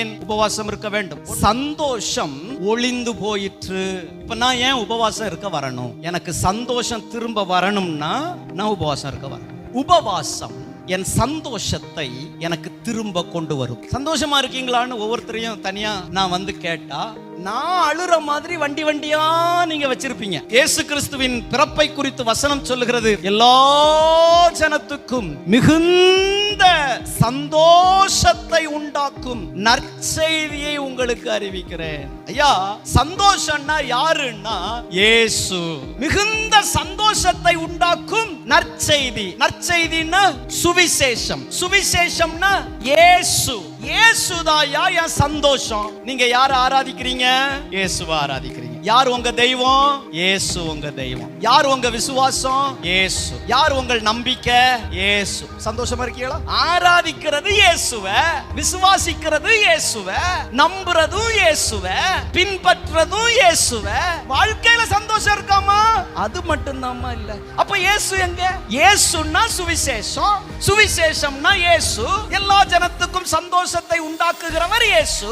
ஏன் உபவாசம் இருக்க வேண்டும்? சந்தோஷம் ஒளிந்து போயிற்று. இப்ப நான் ஏன் உபவாசம் இருக்க வரணும்? எனக்கு சந்தோஷம் திரும்ப வரணும்னா நான் உபவாசம் இருக்க வரணும். உபவாசம் என் சந்தோஷத்தை எனக்கு திரும்ப கொண்டு வரும். சந்தோஷமா இருக்கீங்களான்னு ஒவ்வொருத்தரையும் தனியா நான் வந்து கேட்டா நான் அழுற மாதிரி வண்டி வண்டியா நீங்க வச்சிருப்பீங்க? இயேசு கிறிஸ்துவின் பிறப்பை குறித்து வசனம் சொல்லுகிறது. எல்லா ஜனத்துக்கும் மிகுந்த சந்தோஷத்தை காக்கும் நற்செய்தியை உங்களுக்கு அறிவிக்கிறேன். ஐயா சந்தோஷம்னா யாருன்னா இயேசு. மிகுந்த சந்தோஷத்தை உண்டாக்கும் நற்செய்தி. நற்செய்தின்னா சுவிசேஷம். சுவிசேஷம்னா இயேசு. இயேசுதாயா என் சந்தோஷம். நீங்க யார ஆராதிக்கிறீங்க? இயேசுவா ஆராதிக்கிறீங்க. யார் உங்க தெய்வம்? இயேசு உங்க தெய்வம். யார் உங்க விசுவாசம்? இயேசு யார் உங்கள் நம்பிக்கை? இயேசு சந்தோஷமா இருக்கீங்களா? ஆராதிக்கிறது இயேசுவ விசுவாசிக்கிறது இயேசுவ நம்புறதும் இயேசுவ பின்பற்றதும் இயேசுவ வாழ்க்கையில சந்தோஷம் இருக்காமா? அது மட்டும்தாம்மா இல்ல. அப்ப இயேசு எங்க? இயேசுன்னா சுவிசேஷம். சுவிசேஷம்னா இயேசு. எல்லா ஜனத்துக்கும் சந்தோஷத்தை உண்டாக்குகிறவர் இயேசு.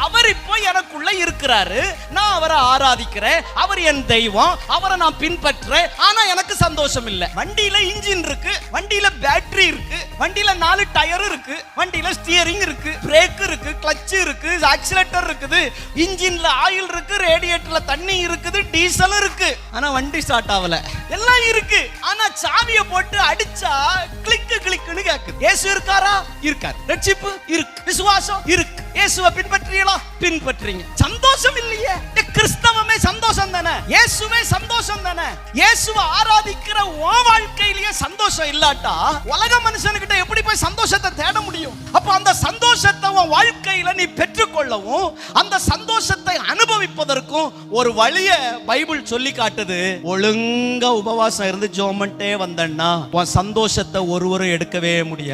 அவர் இப்போ எனக்குள்ள இருக்கிறாரு. நான் அவரை ஆராதிக்கிறேன். அவர் என் தெய்வம். அவரை நான் பின்பற்றுறேன். ஆனா எனக்கு சந்தோஷம் இல்ல வண்டியில இன்ஜின் இருக்கு வண்டியில பேட்டரி இருக்கு வண்டியில நாலு டயர் இருக்கு வண்டியில ஸ்டியரிங் இருக்கு பிரேக் இருக்கு கிளச் இருக்கு ஆக்சிலேட்டர் இருக்குது இன்ஜின்ல ஆயில் இருக்கு ரேடியேட்டர்ல தண்ணி இருக்குது டீசல் இருக்கு. ஆனா வண்டி ஸ்டார்ட் ஆகல. எல்லாம் இருக்கு. ஆனா சாவிய போட்டு அடிச்சா கிளிக்கு கிளிக்குன்னு கேக்குது. இயேசு இருக்காரா? இருக்காரு. ரட்சிப்பு இருக்கு. விசுவாசம் இருக்கு. இயேசுவை பின்பற்றீங்களா பின்பற்றீங்க சந்தோஷம் இல்லையே. கிறிஸ்தவ இயேசுவே சந்தோஷம் தானே? இயேசுவே சந்தோஷம் தானே? இயேசுவை ஆராதிக்கிற உன் வாழ்க்கையிலேயே சந்தோஷம் இல்லாட்டா உலக மனுஷனுக்கிட்ட எப்படி போய் சந்தோஷத்தை தேட முடியும்? அப்போ அந்த சந்தோஷத்தை உன் வாழ்க்கையில நீ பெற்றுக்கொள்ளவும் அந்த சந்தோஷத்தை அனுபவிப்பதற்கும் ஒரு வழிய பைபிள் சொல்லி காட்டுது. ஒழுங்கா உபவாசம் இருந்து ஜோமன்ட்டே வந்தன்னா உன் சந்தோஷத்தை ஒருவரும் எடுக்கவே முடியாது.